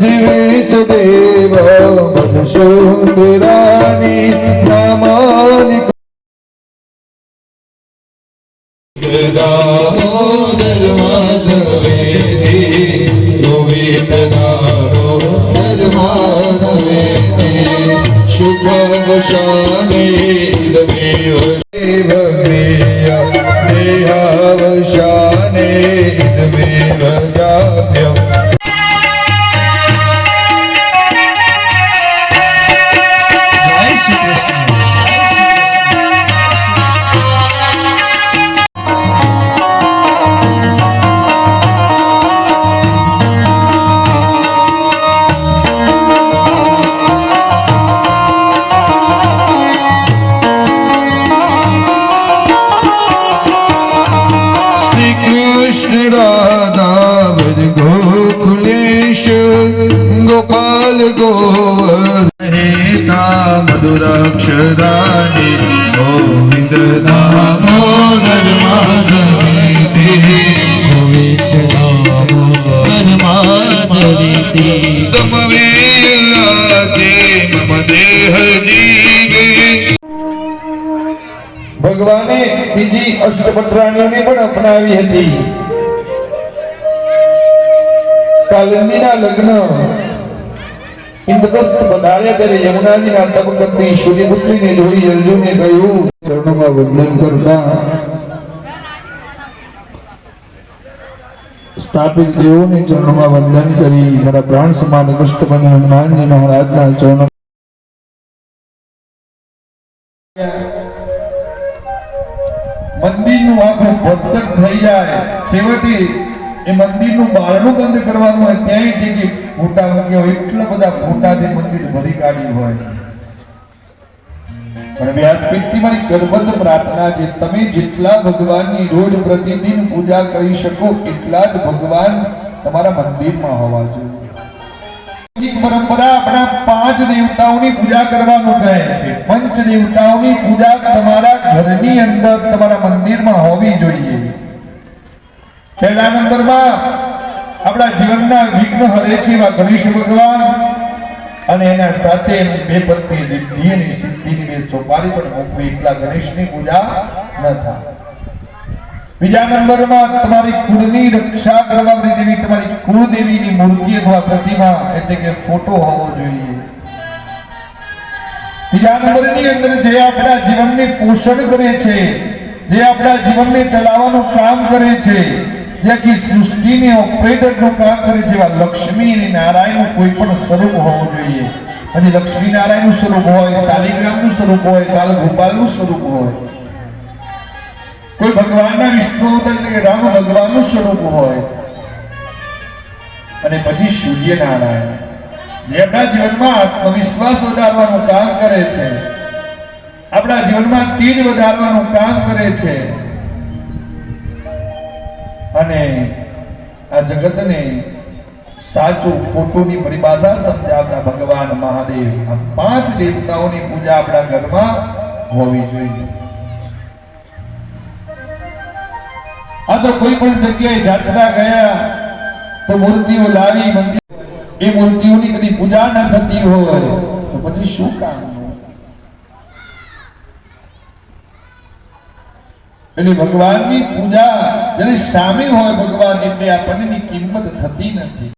જીવેશ દેવ મધુસૂદરાણી નામાની દામોદર માધવેદી ગોવિંદ નામો ધર્માધવેદી શુભવશાને દેવ કૃષ્ણ ગોકુલેશ ગોપાલ ગોવર્ધનેતા મધુરાક્ષરાણી ગોવિંદ દામોદર માધવી ગોવિંદ દામોદર માધવી તમવે મમ દેહ જીવે ભગવાને બીજી અષ્ટપટરાણીઓને પણ અપનાવી હતી. કાલિંદીના લગ્ન. ઇન્દ્રસ્ત પધાર્યા ત્યારે યમુનાજીના તપકતની સૂર્યપુત્રીને જોઈ અર્જુને કહ્યું, ચરણોમાં વંદન કરતા સ્થાપિત દેવોને ચરણોમાં વંદન કરી, મારા પ્રાણ સમાન કષ્ટ બને હનુમાનજી મહારાજના ચરણો મંદિરનું આખું ભરચક થઈ જાય. છેવટે એ મંદિરનું બારણું બંધ કરવાનું હોય ત્યાંય ટીકી ફોટા મૂક્યા હોય, એટલા બધા ફોટાથી મંદિર ભરી કાઢ્યું હોય. પણ વ્યાસપીઠથી મારી ગર્ભત પ્રાર્થના છે, તમે જેટલા ભગવાનની રોજ પ્રતિદિન પૂજા કરી શકો, એટલા જ ભગવાન તમારા મંદિરમાં હોવા જોઈએ. પરંપરા આપણા પાંચ દેવતાઓની પૂજા કરવાનું કહે છે. પંચ દેવતાઓની પૂજા તમારા ઘરની અંદર તમારા મંદિરમાં હોવી જોઈએ. પહેલા નંબરમાં આપણા જીવનના વિઘ્ન હરે છે એવા ગણેશ ભગવાન. અને એના સાથે બે પત્ની રિદ્ધિ અને સિદ્ધિની બે સોપારી પણ મૂકવી એકલા ગણેશની પૂજા ન થાય. બીજા નંબરમાં તમારી કુળની રક્ષા કરવા જેવી તમારી કુળદેવીની મૂર્તિ અથવા પ્રતિમા એટલે કે ફોટો હોવો જોઈએ. બીજા નંબરની અંદર જે આપણા જીવનને પોષણ કરે છે, જે આપણા જીવનને ચલાવવાનું કામ કરે છે જે સૃષ્ટિને ઓપરેટરનું કામ કરે જેવા લક્ષ્મી અને નારાયણનું કોઈ પણ સ્વરૂપ હોવું જોઈએ. અને લક્ષ્મી નારાયણનું સ્વરૂપ હોય, શાલિગ્રામનું સ્વરૂપ હોય બાલ ગોપાલનું સ્વરૂપ હોય. કોઈ ભગવાનના વિષ્ણુ એટલે કે રામ ભગવાનનું સ્વરૂપ હોય. અને પછી સૂર્ય નારાયણ જે જીવનમાં આત્મવિશ્વાસ વધારવાનું કામ કરે છે. આપણા જીવનમાં તેજ વધારવાનું કામ કરે છે. અને આ જગતને સાચું ખોટુંની પરિભાષા સમજાવતા ભગવાન મહાદેવ આ પાંચ દેવતાઓની પૂજા આપણા ઘરમાં હોવી જોઈએ. આ તો કોઈ પણ જગ્યાએ જાત્રા ગયા તો મૂર્તિઓ લાવી મંદિર એ મૂર્તિઓની કદી પૂજા ન થતી હોય. તો પછી શું કામ? એટલે ભગવાનની પૂજા જેની સામે હોય ભગવાન એટલે આપણને કિંમત થતી નથી.